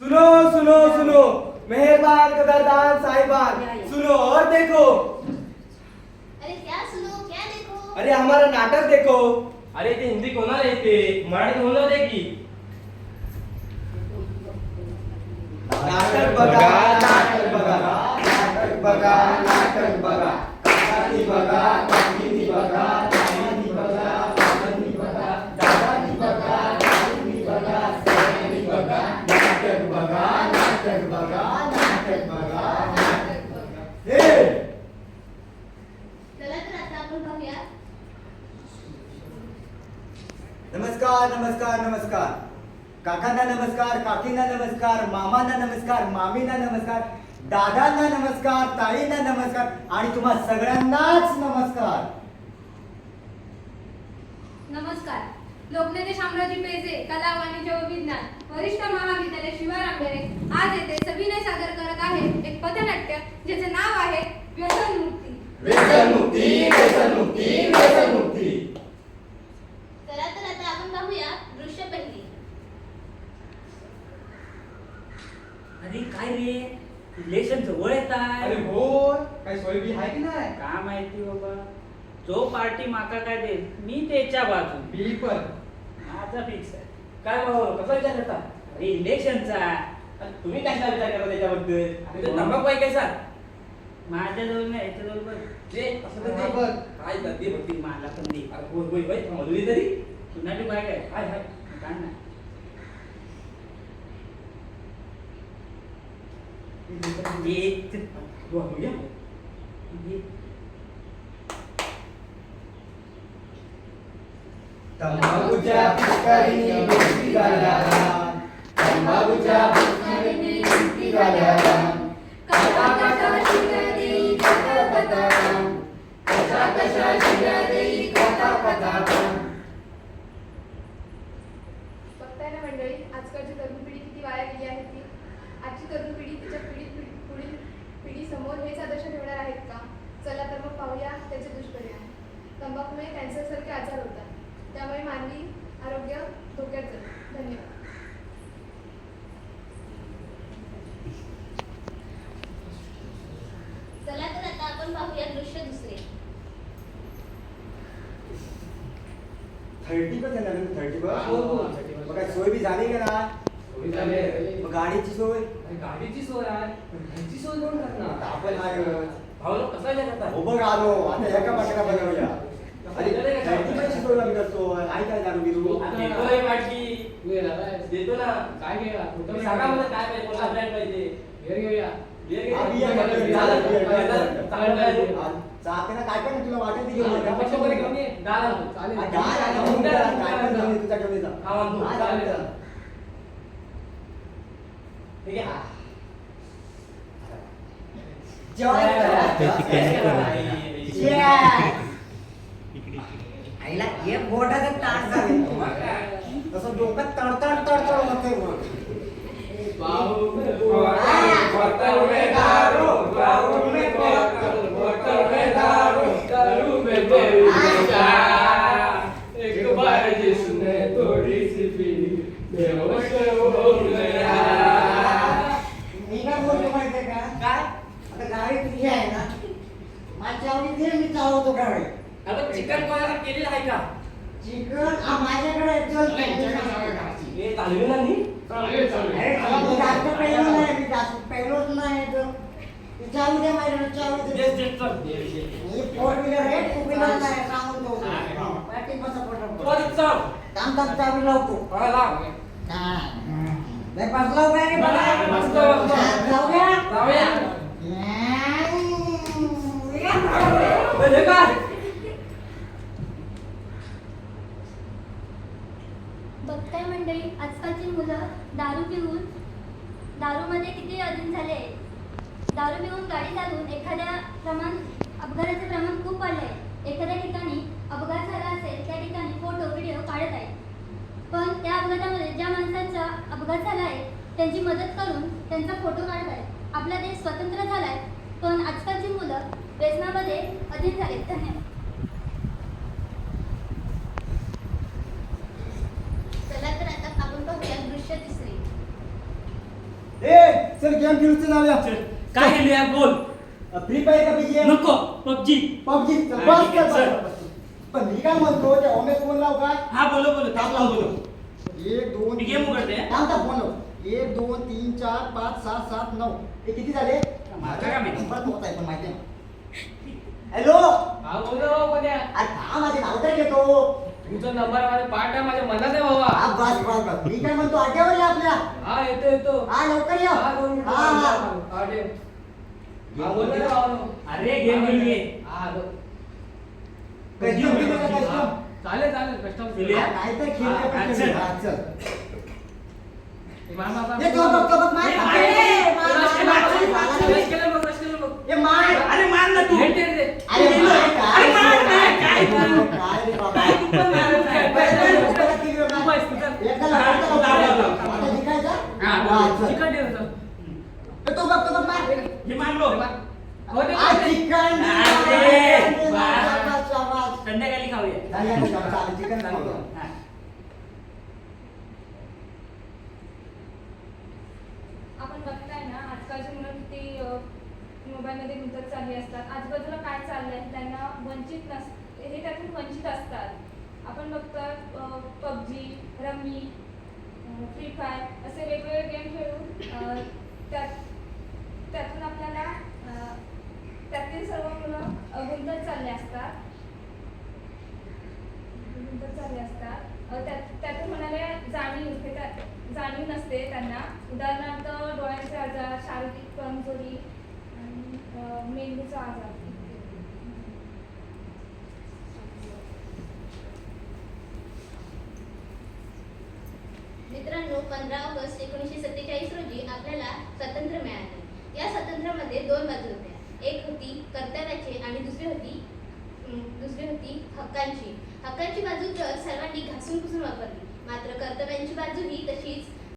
सुनो सुनो सुनो। मेहरबान कदरदान साहिबान। सुनो और देखो। अरे क्या सुनो क्या देखो? अरे हमारा नाटक देखो। अरे ते हिंदी कोणाला येते मराठी कोणाला ना की नाटक बघा नमस्कार नमस्कार नमस्कार. काकांना नमस्कार काकींना नमस्कार मामांना नमस्कार मामींना नमस्कार दादांना नमस्कार ताईंना नमस्कार आणि तुम्हा सगळ्यांनाच नमस्कार. नमस्कार. लोकनेते शामराजी पेजे कला वाणिज्य व विज्ञान वरिष्ठ महाविद्यालय शिवारामगरे आज येथे सविनय सादर करत आहे एक पथनाट्य ज्याचे नाव आहे व्यसनमुक्ती. व्यसनमुक्ती व्यसनमुक्ती चला तर आता आपण पाहूया दृश्य पहिली अरे काय रे इलेक्शन जवळ येत अरे आहे हो काय सोय बी आहे की नाही काय माहिती बाबा. जो पार्टी माका काय दे मी त्याच्या बाजू बी पण. माझा फिक्स आहे. काय भाऊ कसा विचार करता? अरे इलेक्शनचा तुम्ही कशा विचार करता त्याच्याबद्दल? अरे ते भाऊ. तंबाखू आहे कसा? माझ्या जवळ नाही याच्या जवळ बघ. जे असं तर ते बघ. काय करते बघ ती मला पण दे अरे होय मधुरी तरी. तुनाटी बाग आहे. हाय हाय. काय ना तू Tang mabuja pikari ni mimpi gadara. Tang mabuja pikari ni mimpi gadara. आपण पाहूया दृश्य दुसरे. थर्टी बस आहे ना थर्टी बस हो, हो. सोय बी झाली का ना. मग गाडीची सोय? गाडीची सोय आहे. पण सोय कोण करणार? आपण भाऊ कसा करता हो बघ आलो आता एका अरे थर्टी बसची सोय लागली असतो आहे काय बिरू आणि देतो ना. काय घ्या सांगा मला काय पाहिजे कोणता ब्रँड पाहिजे. घे घेऊया हा, काय काय तुला वाटेल ते घेऊन. हा. चालेल. आ, जा, काय पण घेऊन ये, घेऊन ये जा. हा, आणतो. हा, चालेल. ठीक आहे जेवायला. आईला एक बोटाचं ताट झाले तसं डोक्यात तडतड तडतड होते मग. दारू आहे ना माझ्या आवडीत घे, मी चालवतो गाडी आता चिकन कोणाला केलेलं आहे का चिकन माझ्याकडे नाही मी जास्त पेलोच नाही तर चालू दे फोर व्हीलर आहे? टू व्हीलर नाही सांगून तू पटकन. आधी चल थांब थांब चावी लावतो. मला लाव. काय रे जाऊया जाऊया. बघताय मंडळी आजकालची मुलं दारू पिऊन दारूमध्ये किती अधीन झाले. दारू पिऊन गाडी चालवून एखाद्या प्रमाण अपघाताचे प्रमाण खूप वाढले आहे. एखाद्या ठिकाणी अपघात झाला असेल त्या ठिकाणी फोटो व्हिडिओ काढत आहेत पण त्या अपघातामध्ये ज्या माणसांचा अपघात झाला आहे त्यांची मदत करून त्यांचा फोटो काढत आहेत आपला देश स्वतंत्र झाला आहे पण आजकालची मुलं व्यसनामध्ये अधीन झालेत. धन्यवाद. चला तर आता आपण पाहूया दृश्य तिसरे. चल गेम खेळूच जाऊया काय खेळूया बोल. फ्री फायर का बीजीएम नको पबजी पबजी हा, बस ठीक आहे, कर चल. बस. पण मी काय म्हणतो त्या ओमेस फोन लाव काय हा बोलो बोलो थांब लाव बोलो एक दोन मी game उघडते. थांब थांब फोन लाव एक दोन तीन चार पाच सहा सात नऊ हे किती झाले माझं काय माहिती? नंबर नव्हता आहे पण माहिती आहे हॅलो हा बोलो कोण्या अरे थांब माझे नाव तर घेतो तुझा नंबर माझ्या पाठ आहे माझ्या मनात आहे बाबा हा बस बस बस मी काय म्हणतो या आपल्या हा येतो येतो हा लवकर या हा दोन मिनिटं हा हा हा ठेव. अरे गेम हा आलो. कस्टम कस्टम चालेल चालेल कस्टम? नाही तर खेळ हा, का. हा, चल तो बघ तो बघ मार ए, मार, मार, ए, मार, रश मार, केलं, मार, रश मार, रश केलं बघ, रश केलं बघ. ए, मार अरे मार ना तू दे, दे. अरे मार अरे मार काय काय तू? काय रे बाबा काय तू पण मारत आहे? तू बस, तू चल. एकदा लाव, एकदा हा, लाव. लाव, लाव. आता जिंकायचं? हा, हा, चल. चिकन दे, चल. ए, तो बघ तो बघ मार हे मारलो. हो. संध्याकाळी खाऊया. हा. आपण बघताय ना आजकालची मुलं किती मोबाईलमध्ये गुंतत चालली असतात. आजूबाजूला काय चाललंय त्यांना वंचित नस हे त्यातून वंचित असतात. आपण बघतो पबजी रमी फ्री फायर असे वेगवेगळे गेम खेळून अ, त्यात त्यातून आपल्याला त्यातील सर्व मुलं गुंतत चालले असतात. गुंतत चालले असतात. त्यात त्यातून होणाऱ्या जाणीव हे त्या जाणीव नसते त्यांना. उदाहरणार्थ डोळ्यांचे आजार शारीरिक कमजोरी आणि मेंदूचा आजार. मित्रांनो पंधरा ऑगस्ट एकोणीसशे सत्तेचाळीस रोजी आपल्याला मध्ये दोन बाजू होत्या एक होती कर्तव्याची आणि दुसरी होती दुसरी होती हक्कांची. हक्कांची बाजू तर सर्वांनी घासून पुसून वापरली. मात्र कर्तव्यांची बाजू ही तशीच